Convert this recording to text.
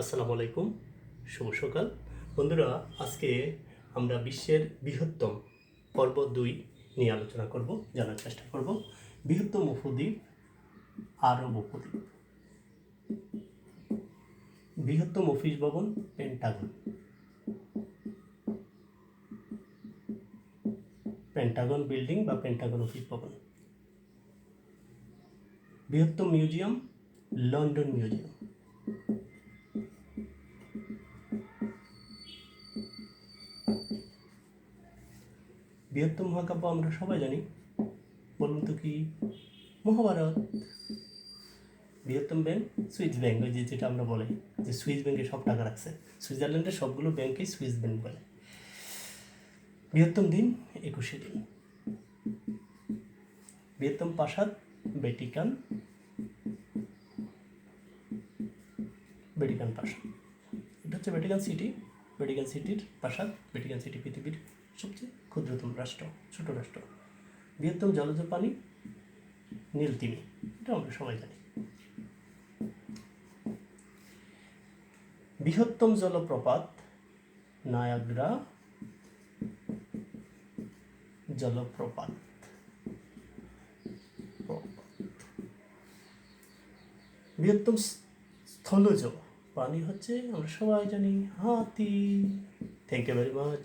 আসসালামু আলাইকুম, শুভ সকাল। বন্ধুরা, আজকে আমরা বিশ্বের বৃহত্তম পর্ব দুই নিয়ে আলোচনা করব, জানার চেষ্টা করব। বৃহত্তম উপদ্বীপ, আরব উপদ্বীপ। বৃহত্তম অফিস ভবন পেন্টাগন পেন্টাগন বিল্ডিং বা পেন্টাগন অফিস ভবন। বৃহত্তম মিউজিয়াম লন্ডন মিউজিয়াম বৃহত্তম মহাকাব্য আমরা সবাই জানি। বলুন তো কি? মহাভারত। বৃহত্তম ব্যাংক সুইস ব্যাংক, ওই যেটা আমরা বলি, যে সুইস ব্যাংকে সব টাকা রাখছে। সুইজারল্যান্ডের সবগুলো ব্যাংকেই সুইস ব্যাংক বলে। বৃহত্তম দিন একুশে দিন। বৃহত্তম প্রাসাদ, ভ্যাটিকান ভ্যাটিকান প্রাসাদ। এটা হচ্ছে ভ্যাটিকান সিটি। ভ্যাটিকান সিটির প্রাসাদ ভ্যাটিকান সিটি পৃথিবীর সবচেয়ে ক্ষুদ্রতম রাষ্ট্র, ছোট রাষ্ট্র। বৃহত্তম জলজ পানি নীলতিমি এটা আমরা সবাই জানি। বৃহত্তম জলপ্রপাত নায়াগ্রা জলপ্রপাত। প্রপাত। বৃহত্তম স্থলজ প্রাণী হচ্ছে আমরা সবাই জানি হাতি। Thank you very much